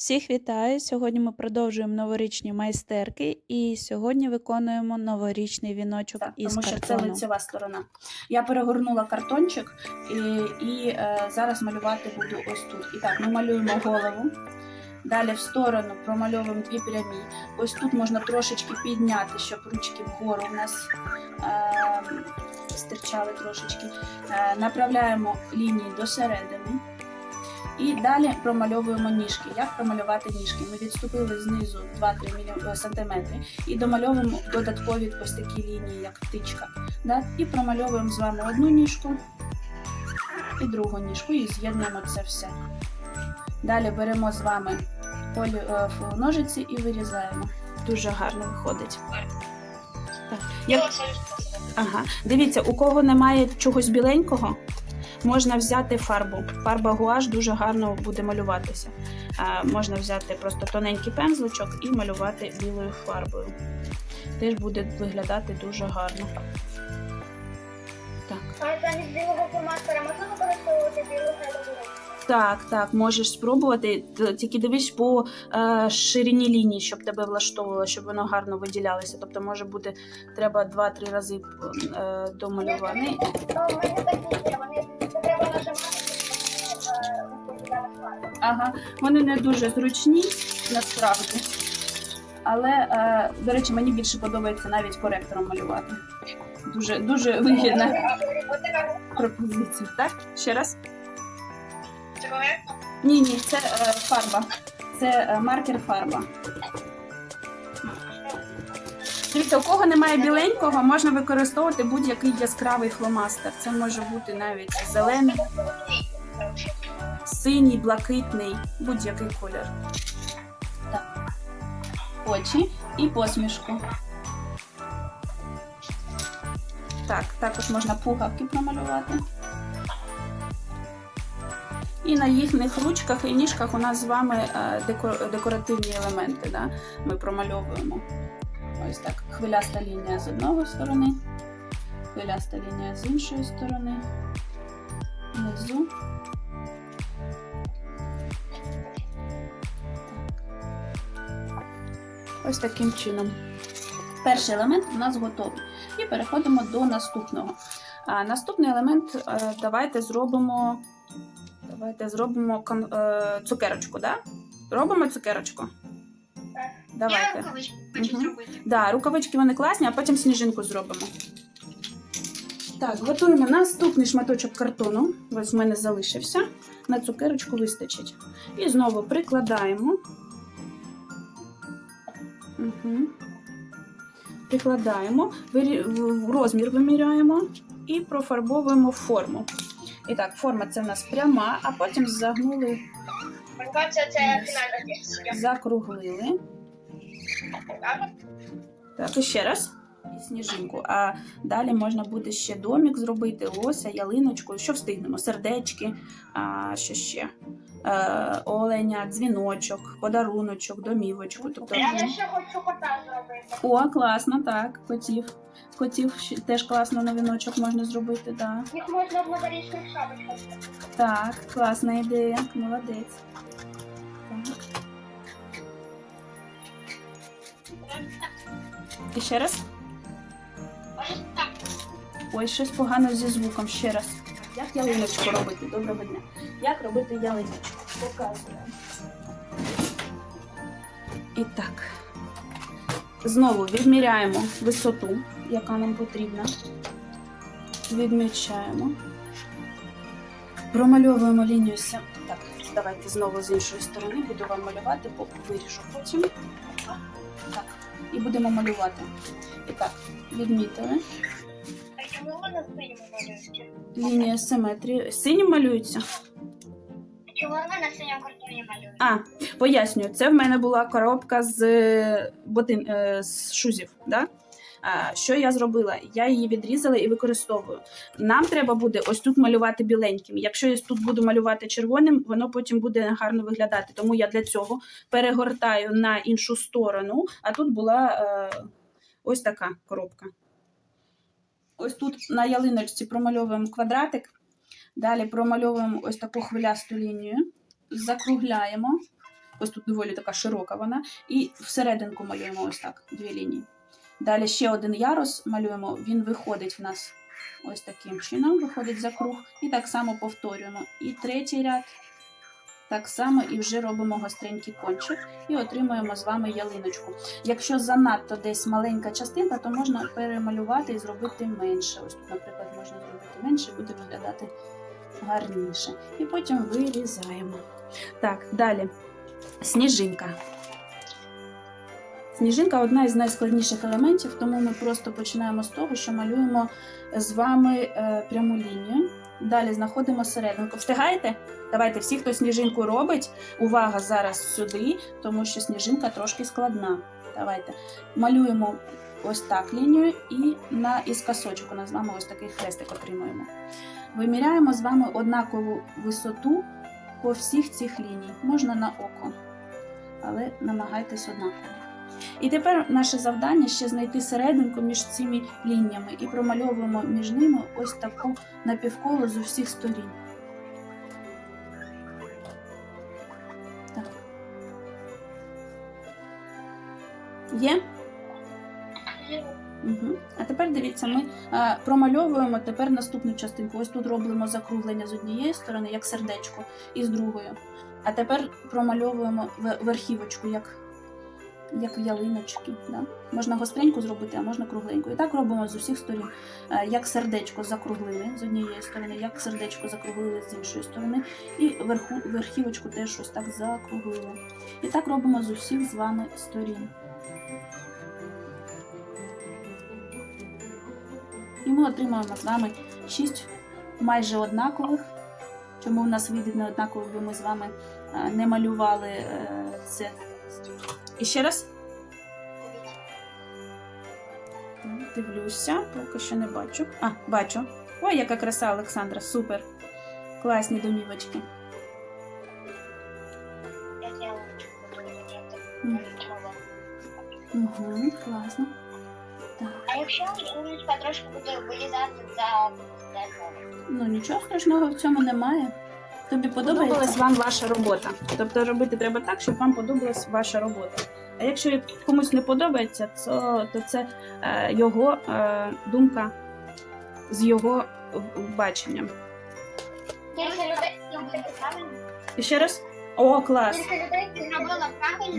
Всіх вітаю! Сьогодні ми продовжуємо новорічні майстерки і сьогодні виконуємо новорічний віночок Так, із тому що це лицева сторона. Я перегорнула картончик і, і е, зараз малювати буду ось тут. І так, ми малюємо голову. Далі в сторону промальовуємо дві прямі. Ось тут можна трошечки підняти, щоб ручки вгору у нас е, стирчали трошечки. Е, направляємо лінії до середини. І далі промальовуємо ніжки. Як промалювати ніжки? Ми відступили знизу 2-3 см і домальовуємо додаткові ось такі лінії, як птичка. Да? І промальовуємо з вами одну ніжку і другу ніжку, і з'єднуємо це все. Далі беремо з вами полі, е, ножиці і вирізаємо. Дуже гарно виходить. Так. Як... Ага. Дивіться, у кого немає чогось біленького, можна взяти фарбу. Фарба гуаш дуже гарно буде малюватися. Можна взяти просто тоненький пензличок і малювати білою фарбою. Теж буде виглядати дуже гарно. Так. А замість білого фломастера можна використовувати білу гелеву? Так, так, можеш спробувати. Тільки дивись по е, ширині лінії, щоб тебе влаштовувало, щоб воно гарно виділялося. Тобто, може бути, треба 2-3 рази е, домалювати. Ага, вони не дуже зручні насправді. Але, е, до речі, мені більше подобається навіть коректором малювати. Дуже, дуже вигідна пропозиція. Так? Ще раз? Ні, ні, це е, фарба. Це е, маркер фарба. Дивіться, у кого немає біленького, можна використовувати будь-який яскравий фломастер. Це може бути навіть зелений, синій, блакитний, будь-який колір. Так. Очі і посмішку. Так, також можна пугавки промалювати. І на їхніх ручках і ніжках у нас з вами е, декоративні елементи. Да? Ми промальовуємо. Ось так. Хвиляста лінія з одного сторони, хвиляста лінія з іншої сторони. Внизу. Ось таким чином. Перший елемент у нас готовий. І переходимо до наступного. А, наступний елемент е, давайте зробимо. Давайте зробимо е, цукерочку, да? Робимо цукерочку? Давайте. Я рукавички хочу Мгм. зробити. Да, рукавички вони класні, а потім сніжинку зробимо. Так, готуємо наступний шматочок картону. Ось в мене залишився. На цукерочку вистачить. І знову прикладаємо. Угу. Прикладаємо, розмір виміряємо і профарбовуємо форму. І так, форма це в нас пряма, а потім загнули, це фінальна закруглили. Так? Так, і ще раз. І сніжинку. А далі можна буде ще домік зробити, лося, ялиночку, що встигнемо, сердечки, а, що ще? Е, оленя, дзвіночок, подаруночок, домівочку. Тобто, Я ще хочу кота зробити. о, класно, так, котів. Котів теж класно на віночок можна зробити, да. Їх можна в новорічних шапочках. Так, класна ідея, молодець. Так. І ще раз. Ой, щось погано зі звуком ще раз. Як ялиночку робити? Доброго дня. Як робити ялиночку? Показую. І так. Знову відміряємо висоту, яка нам потрібна. Відмічаємо. Промальовуємо лінію. Так, давайте знову з іншої сторони буду вам малювати, виріжу потім. Так. І будемо малювати. І так, відмітили. Чому вона синьому малюється? Лінія симетрії. Синім малюється. Чому вона на синьому картоні малює? А, пояснюю, це в мене була коробка з ботин, е, з шузів. Да? Що я зробила? Я її відрізала і використовую. Нам треба буде ось тут малювати біленьким. Якщо я тут буду малювати червоним, воно потім буде гарно виглядати. Тому я для цього перегортаю на іншу сторону, а тут була е, ось така коробка. Ось тут на ялиночці промальовуємо квадратик, далі промальовуємо ось таку хвилясту лінію, закругляємо ось тут доволі така широка вона, і всерединку малюємо ось так, дві лінії. Далі ще один ярус малюємо, він виходить в нас ось таким чином, виходить за круг, і так само повторюємо. І третій ряд. Так само і вже робимо гостренький кончик і отримуємо з вами ялиночку. Якщо занадто десь маленька частинка, то можна перемалювати і зробити менше. Ось тут, наприклад, можна зробити менше, буде виглядати гарніше. І потім вирізаємо. Так, далі. Сніжинка. Сніжинка одна із найскладніших елементів, тому ми просто починаємо з того, що малюємо з вами е, пряму лінію. Далі знаходимо серединку. Встигаєте? Давайте всі, хто сніжинку робить, увага зараз сюди, тому що сніжинка трошки складна. Давайте малюємо ось так лінію і на із касочок у нас з вами ось такий хрестик отримуємо. Виміряємо з вами однакову висоту по всіх цих ліній. Можна на око, але намагайтесь однаково. І тепер наше завдання ще знайти серединку між цими лініями і промальовуємо між ними ось таку напівколо з усіх сторін. Так. Є? Угу. А тепер дивіться, ми е, промальовуємо тепер наступну частинку. Ось тут робимо закруглення з однієї сторони, як сердечко, і з другої. А тепер промальовуємо верхівочку, як, як ялиночки. Да? Можна гостреньку зробити, а можна кругленьку. І так робимо з усіх сторін. Е, як сердечко закруглили з однієї сторони, як сердечко закруглили з іншої сторони, і верху, верхівочку теж ось так закруглили. І так робимо з усіх з вами сторін. І ми отримаємо з вами 6 майже однакових. Чому в нас вийде не однаково, бо ми з вами е, не малювали е, це. І ще раз. Дивлюся, поки що не бачу. А, бачу. Ой, яка краса, Олександра, супер. Класні домівочки. Угу, класно. Так. А якщо трошки буде вилізати за? Ну нічого страшного в цьому немає. Тобі подобалась вам ваша робота. Тобто робити треба так, щоб вам подобалась ваша робота. А якщо комусь не подобається, то, то це е, його е, думка з його баченням. І ще раз. О, клас!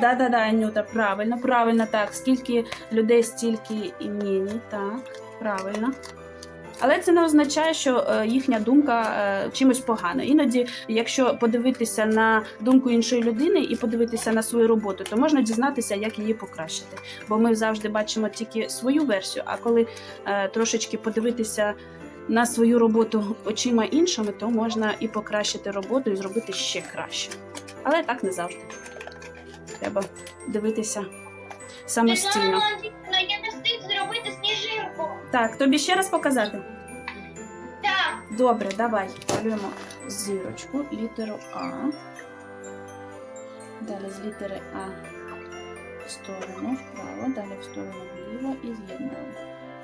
Да, да, да, Анюта, правильно, правильно, так. Скільки людей, стільки і мнені, так, правильно. Але це не означає, що е, їхня думка е, чимось погана. Іноді, якщо подивитися на думку іншої людини і подивитися на свою роботу, то можна дізнатися, як її покращити. Бо ми завжди бачимо тільки свою версію. А коли е, трошечки подивитися на свою роботу очима іншими, то можна і покращити роботу, і зробити ще краще. Але так не завжди. Треба дивитися самостійно. Так, тобі ще раз показати? Так. Добре, давай. Малюємо зірочку, літеру А. Далі з літери А в сторону вправо, далі в сторону вліво і з'єднали.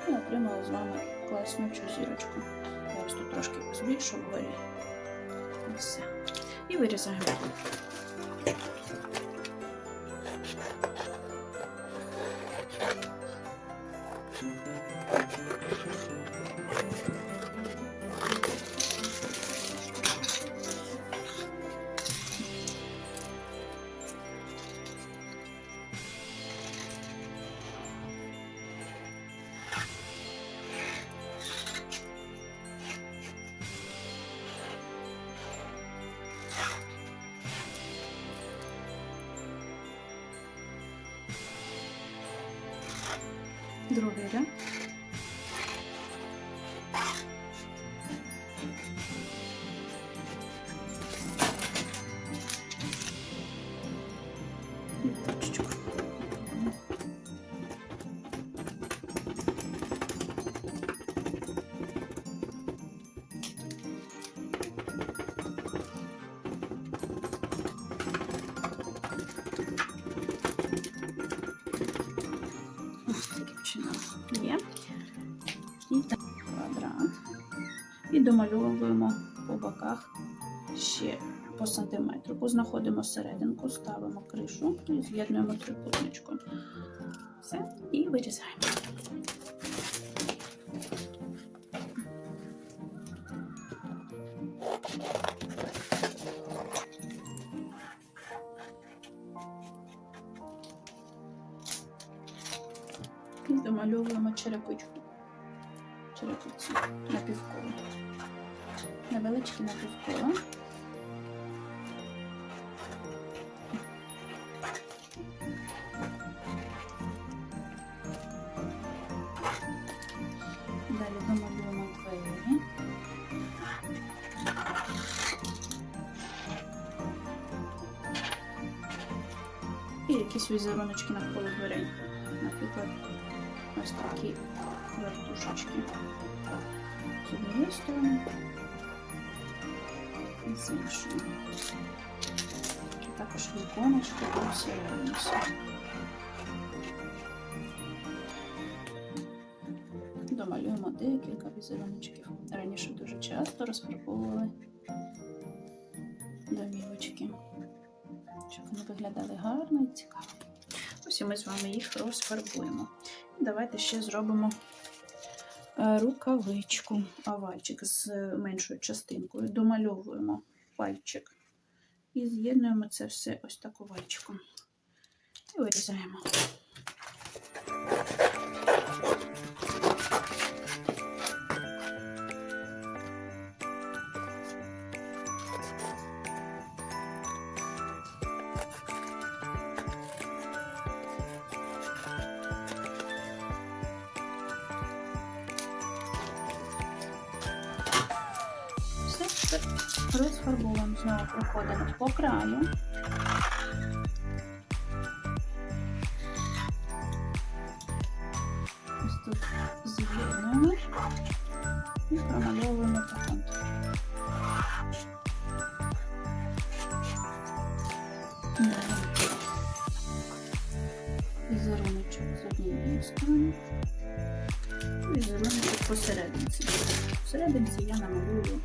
І отримали з вами класнючу зірочку. Я ось тут трошки збільшу вгорі. І все. І вирізаємо. droguera. Домальовуємо по боках ще по сантиметрику. Знаходимо серединку, ставимо кришу і з'єднуємо трикутничком. Все, і вирізаємо. І домальовуємо черепичку. Черепицю напівколо. Невеличке напівколо. Далі домалюємо двері. І якісь візеруночки навколо дверей. Наприклад, ось такі вертушечки. З однієї сторони і з іншої. Також віконечко посередині. Домалюємо декілька візеруночків. Раніше дуже часто розфарбовували домівочки, щоб вони виглядали гарно і цікаво. Ось і ми з вами їх розфарбуємо. Давайте ще зробимо е, рукавичку, овальчик з меншою частинкою. Домальовуємо пальчик і з'єднуємо це все ось так овальчиком. І вирізаємо. По краю. Ось тут з'єднуємо і промальовуємо по контуру. Візеруночок з однієї сторони. Візеруночок посерединці. Всерединці я намалюю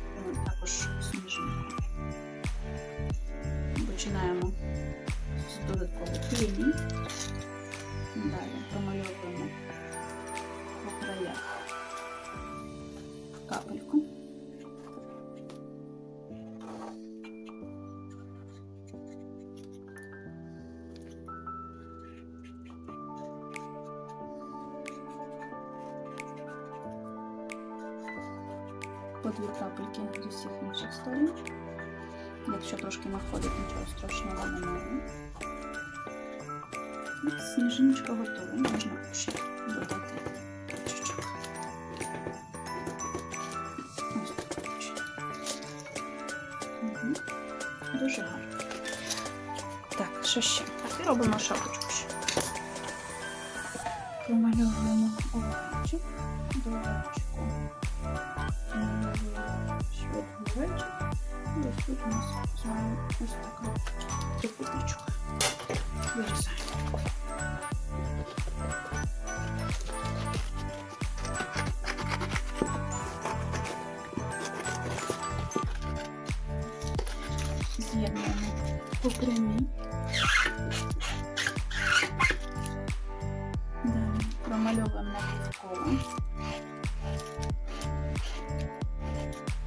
дві крапельки з усіх інших сторін. Якщо трошки находить, нічого страшного немає. І Сніжиночка готова. Можна ще додати чуть-чуть. Ось так чуть. Мгм. Дуже гарно. Так, що ще? Так, і робимо шапочку ще. Промальовуємо овальчик, до овальчику. Швидко І ось тут у нас з вами ось така трикутничок. Вирізаємо. З'єднуємо по прямій.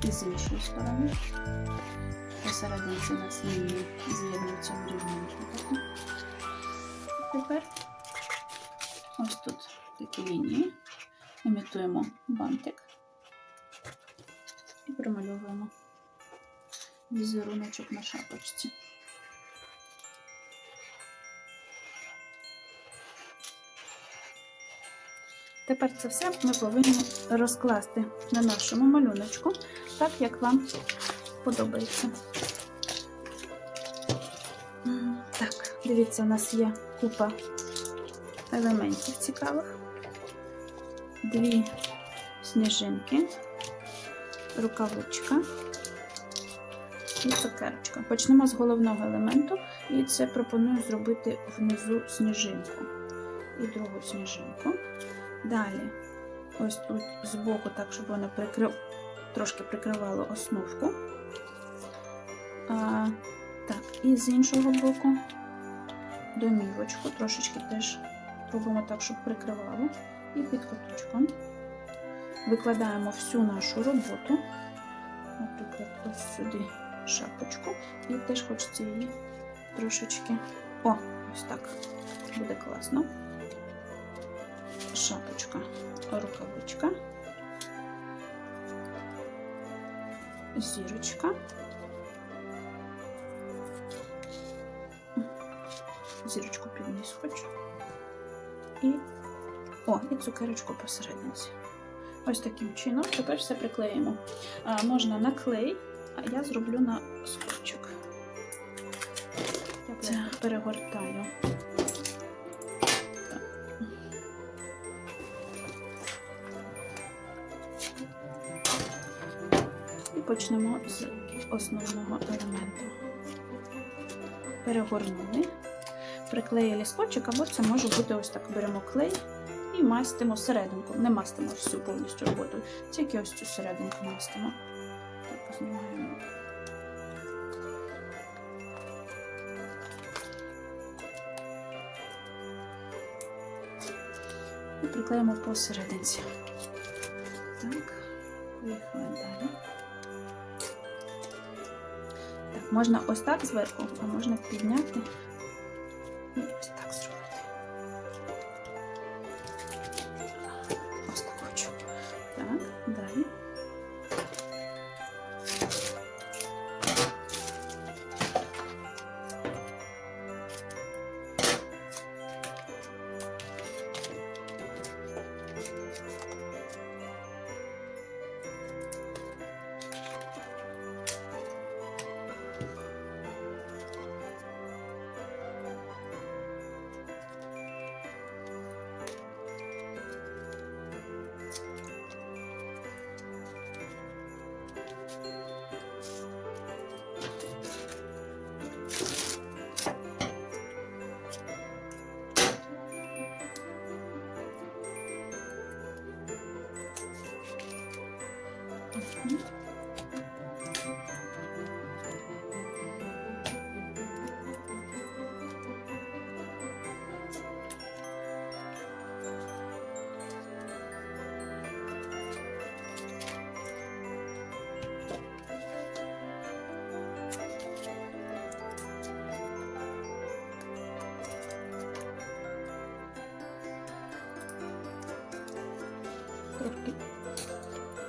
І з іншої сторони. Посередині у нас лінії з'єднуються в рівненьку таку. Тепер ось тут такі лінії. Імітуємо бантик і промальовуємо візеруночок на шапочці. Тепер це все ми повинні розкласти на нашому малюночку, так як вам подобається. Так, дивіться, у нас є купа елементів цікавих. Дві сніжинки, рукавичка і цукерочка. Почнемо з головного елементу, і це пропоную зробити внизу сніжинку і другу сніжинку. Далі, ось тут збоку, так, щоб воно прикрив, трошки прикривало основку. А, так, і з іншого боку домівочку трошечки теж робимо так, щоб прикривало. І під куточком викладаємо всю нашу роботу. Наприклад, ось сюди шапочку. І теж хочеться її трошечки. О, ось так. Буде класно. Шапочка, рукавичка, зірочка. Зірочку під низ хочу. І, о, і цукерочку посерединці. Ось таким чином. Тепер все приклеїмо. А, можна на клей, а я зроблю на скотчик. Я це перегортаю. Почнемо з основного елементу. Перегорнули, приклеїли скотчик, або це може бути ось так. Беремо клей і мастимо серединку. Не мастимо всю повністю роботу, тільки ось цю серединку мастимо. Так, знімаємо. І приклеїмо посерединці. Так, поїхали далі. Можна ось так зверху, а можна підняти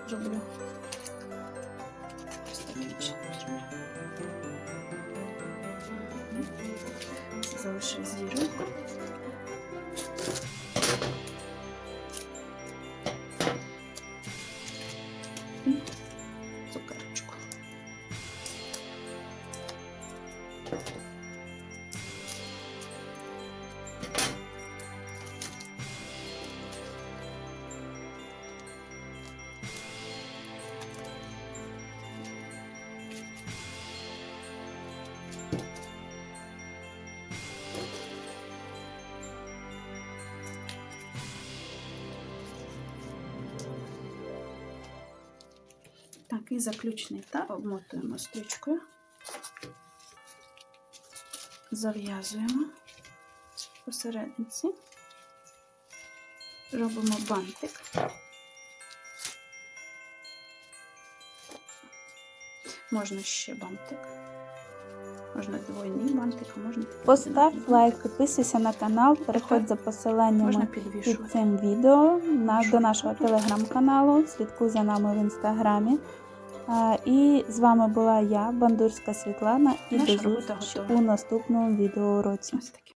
Zrobię. Залишив зірочку. Так, і заключний та обмотуємо стрічкою. Зав'язуємо посередниці. Робимо бантик. Можна ще бантик. Можна двойний бантик, а можна Постав лайк, підписуйся на канал, переходь за посиланнями під цим відео на, до нашого телеграм-каналу. Слідкуй за нами в інстаграмі. І з вами була я, Бандурська Світлана, і Наша до зустрічі у наступному відеоуроці.